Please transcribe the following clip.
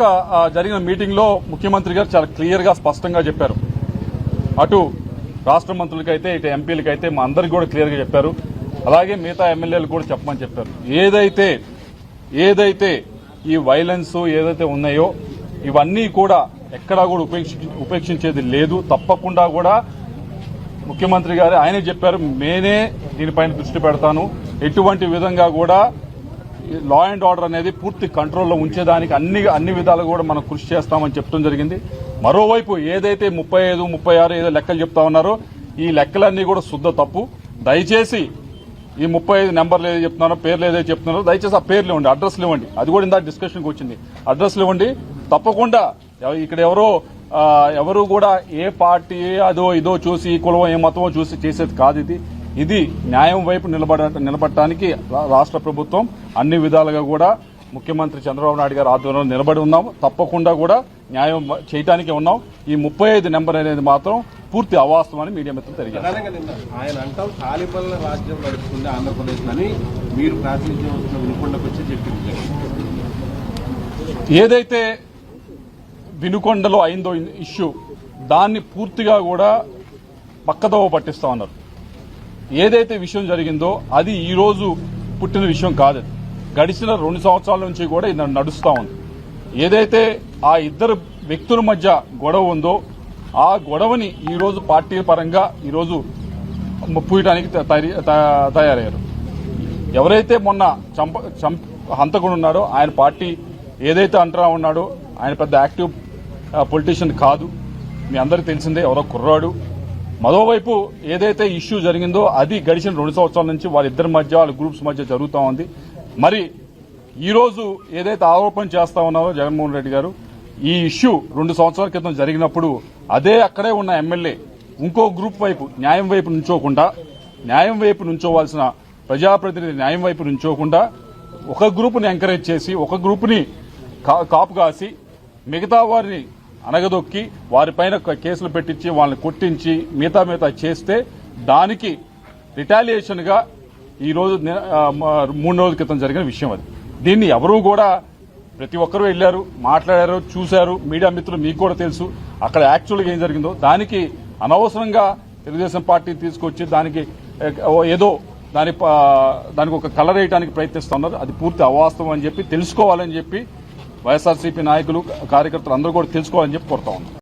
జరిగిన మీటింగ్లో ముఖ్యమంత్రి గారు చాలా క్లియర్గా స్పష్టంగా చెప్పారు. అటు రాష్ట్ర మంత్రులకైతే ఇటు ఎంపీలకైతే మా అందరికి కూడా క్లియర్గా చెప్పారు. అలాగే మిగతా ఎమ్మెల్యేలు కూడా చెప్పమని చెప్పారు. ఏదైతే ఏదైతే ఈ వైలెన్స్ ఏదైతే ఉన్నాయో ఇవన్నీ కూడా ఎక్కడా కూడా ఉపేక్షించి ఉపేక్షించేది లేదు. తప్పకుండా కూడా ముఖ్యమంత్రి గారు ఆయనే చెప్పారు నేనే దీనిపైన దృష్టి పెడతాను. ఎటువంటి విధంగా కూడా లా అండ్ ఆర్డర్ అనేది పూర్తి కంట్రోల్లో ఉంచేదానికి అన్ని అన్ని విధాలుగా కూడా మనం కృషి చేస్తామని చెప్తూ జరిగింది. మరోవైపు ఏదైతే ముప్పై ఐదు ముప్పై ఆరు ఏదో లెక్కలు చెప్తా ఉన్నారో ఈ లెక్కలన్నీ కూడా శుద్ధ తప్పు. దయచేసి ఈ ముప్పై ఐదు నెంబర్లు ఏదో చెప్తున్నారో పేర్లు ఏదో చెప్తున్నారో దయచేసి ఆ పేర్లు ఇవ్వండి అడ్రస్లు ఇవ్వండి. అది కూడా ఇందాక డిస్కషన్కి వచ్చింది. అడ్రస్లు ఇవ్వండి. తప్పకుండా ఇక్కడ ఎవరో ఎవరు కూడా ఏ పార్టీ అదో ఇదో చూసి ఈ కులం ఏ మతమో చూసి చేసేది కాదు ఇది. ఇది న్యాయం వైపు నిలబడ నిలబడటానికి రాష్ట్ర ప్రభుత్వం అన్ని విధాలుగా కూడా ముఖ్యమంత్రి చంద్రబాబు నాయుడు గారి ఆధ్వర్యంలో నిలబడి ఉన్నాం. తప్పకుండా కూడా న్యాయం చేయటానికి ఉన్నాం. ఈ ముప్పై ఐదు నెంబర్ అనేది మాత్రం పూర్తి అవాస్తవమని మీడియా మిత్రులు తెలియజేస్తారు ఆయన అంటాం తాలిబన్ల రాజ్యం నడుస్తుంది ఆంధ్రప్రదేశ్ అని మీరు ప్రాతినిధ్యం వస్తున్న వినుకొండకు వచ్చి చెప్పింది. ఏదైతే వినుకొండలో అయిందో ఇష్యూ దాన్ని పూర్తిగా కూడా పక్కదోవ పట్టిస్తా ఉన్నారు. ఏదైతే విషయం జరిగిందో అది ఈ రోజు పుట్టిన విషయం కాదు. గడిచిన రెండు సంవత్సరాల నుంచి కూడా ఇది నడుస్తూ ఉంది. ఏదైతే ఆ ఇద్దరు వ్యక్తుల మధ్య గొడవ ఉందో ఆ గొడవని ఈరోజు పార్టీ పరంగా ఈరోజు పూయడానికి పూయటానికి తయారయ్యారు. ఎవరైతే మొన్న చంప చంప హంతకుడు ఉన్నాడో ఆయన పార్టీ ఏదైతే అంటరా ఉన్నాడో ఆయన పెద్ద యాక్టివ్ పొలిటీషియన్ కాదు. మీ అందరికీ తెలిసిందే ఎవరో కుర్రాడు. మరోవైపు ఏదైతే ఇష్యూ జరిగిందో అది గడిచిన రెండు సంవత్సరాల నుంచి వాళ్ళిద్దరి మధ్య వాళ్ళ గ్రూప్స్ మధ్య జరుగుతూ ఉంది. మరి ఈరోజు ఏదైతే ఆరోపణ చేస్తా ఉన్నారో జగన్మోహన్ రెడ్డి గారు ఈ ఇష్యూ రెండు సంవత్సరాల క్రితం జరిగినప్పుడు అదే అక్కడే ఉన్న ఎమ్మెల్యే ఇంకో గ్రూప్ వైపు న్యాయం వైపు నుంచోకుండా న్యాయం వైపు నుంచోవాల్సిన ప్రజాప్రతినిధి న్యాయం వైపు నుంచోకుండా ఒక గ్రూపుని ఎంకరేజ్ చేసి ఒక గ్రూపుని కా- కాపు కాసి మిగతా వారిని అనగదొక్కి వారిపైన కేసులు పెట్టించి వాళ్ళని కొట్టించి మిగతా మిగతా చేస్తే దానికి రిటాలియేషన్గా ఈ రోజు మూడు రోజుల క్రితం జరిగిన విషయం అది. దీన్ని ఎవరూ కూడా ప్రతి ఒక్కరూ వెళ్ళారు మాట్లాడారు చూశారు. మీడియా మిత్రులు మీకు కూడా తెలుసు. అక్కడ యాక్చువల్గా ఏం జరిగిందో. దానికి అనవసరంగా తెలుగుదేశం పార్టీ తీసుకొచ్చి దానికి ఏదో దాని దానికి ఒక కలర్ వేయడానికి ప్రయత్నిస్తున్నారు. అది పూర్తి అవాస్తవం అని చెప్పి తెలుసుకోవాలని చెప్పి వైఎస్ఆర్సీపీ నాయకులు కార్యకర్తలు అందరూ కూడా తెలుసుకోవాలని చెప్పి కోరుతా ఉన్నాం.